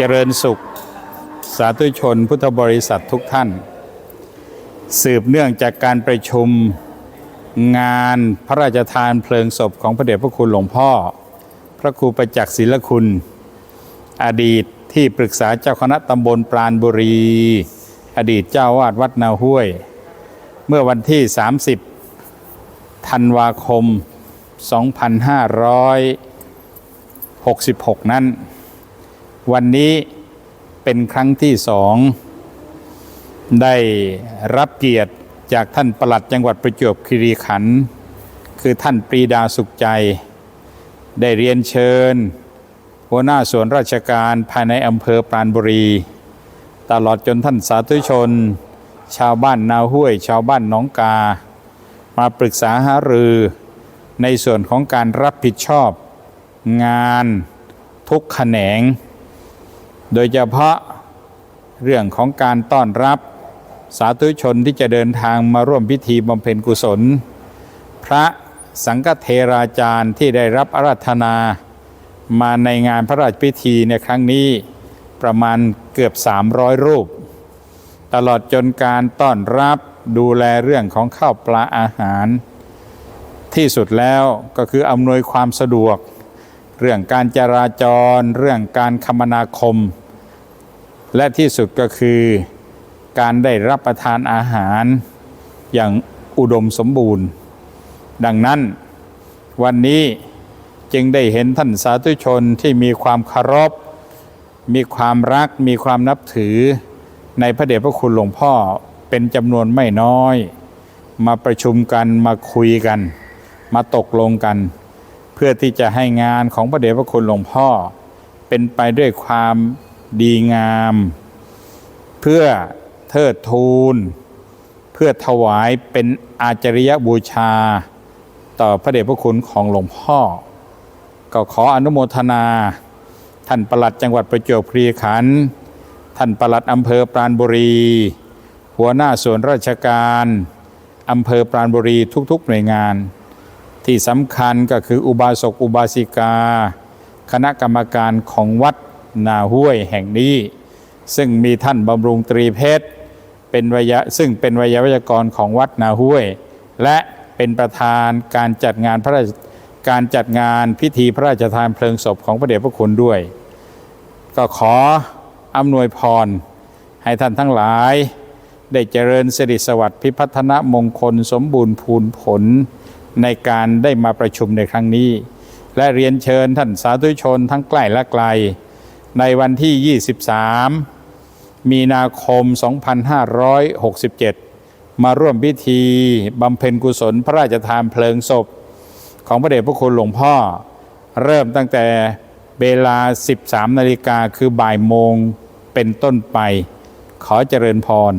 เจริญสุข สาธุชนพุทธบริษัททุกท่าน สืบเนื่องจากการประชุมงานพระราชทานเพลิงศพของพระเดชพระคุณหลวงพ่อ พระครูประจักษ์ศิลคุณ อดีตที่ปรึกษาเจ้าคณะตำบลปราณบุรี อดีตเจ้าวาดวัดนาห้วย เมื่อวันที่ 30 ธันวาคม 2566 นั้น วันนี้เป็นครั้งที่สองได้รับเกียรติจากท่านปลัดจังหวัดประจวบคีรีขันธ์คือท่านปรีดาสุขใจ ได้เรียนเชิญ หัวหน้าส่วนราชการภายในอำเภอปราณบุรี ตลอดจนท่านสาธุชน ชาวบ้านนาห้วย ชาวบ้านหนองกา มาปรึกษาหารือ ในส่วนของการรับผิดชอบ งานทุกแขนง โดยเฉพาะเรื่องของการต้อนรับสาธุชนที่จะเดินทางมาร่วมพิธีบำเพ็ญกุศล พระสังฆเทราจารย์ที่ได้รับอาราธนา มาในงานพระราชพิธีในครั้งนี้ประมาณเกือบ 300 รูป ตลอดจนการต้อนรับดูแลเรื่องของข้าวปลาอาหาร ที่สุดแล้วก็คืออำนวยความสะดวก เรื่องการจราจร เรื่องการคมนาคม และที่สุดก็คือการได้รับประทานอาหารอย่างอุดมสมบูรณ์ ดังนั้นวันนี้จึงได้เห็นท่านสาธุชนที่มีความเคารพ มีความรัก มีความนับถือในพระเดชพระคุณหลวงพ่อเป็นจำนวนไม่น้อย มาประชุมกันมาคุยกัน มาตกลงกัน เพื่อที่จะให้งานของพระเดชพระคุณหลวงพ่อ เป็นไปด้วยความดีงาม เพื่อเทิดทูน เพื่อถวายเป็นอาจริยบูชา ต่อพระเดชพระคุณของหลวงพ่อ ก็ขออนุโมทนา ท่านประหลัดจังหวัดประจวบคีรีขันธ์ท่านประหลัดอำเภอปราณบุรี หัวหน้าส่วนราชการอำเภอปราณบุรีทุกๆหน่วยงาน ที่สำคัญก็คืออุบาสกอุบาสิกา คณะกรรมการของวัดนาห้วยแห่งนี้ ซึ่งมีท่านบำรุงตรีเพชรเป็นวิยะซึ่งเป็นวิยาวัจกรของวัดนาห้วย และเป็นประธานการจัดงานพระราชการจัดงานพิธีพระราชทานเพลิงศพของพระเดชพระคุณด้วย ก็ขออำนวยพร ให้ท่านทั้งหลาย ได้เจริญสิริสวัสดิ์พิพัฒนมงคลสมบูรณ์พูนผล ในการได้มาประชุมในครั้งนี้ และเรียนเชิญท่านสาธุชนทั้งใกล้และไกล ในวันที่ 23 มีนาคม 2567 มาร่วมพิธีบำเพ็ญกุศลพระราชทานเพลิงศพ ของพระเดชพระคุณหลวงพ่อ เริ่มตั้งแต่เวลา 13 นาฬิกาคือบ่ายโมงเป็นต้นไป ขอเจริญพร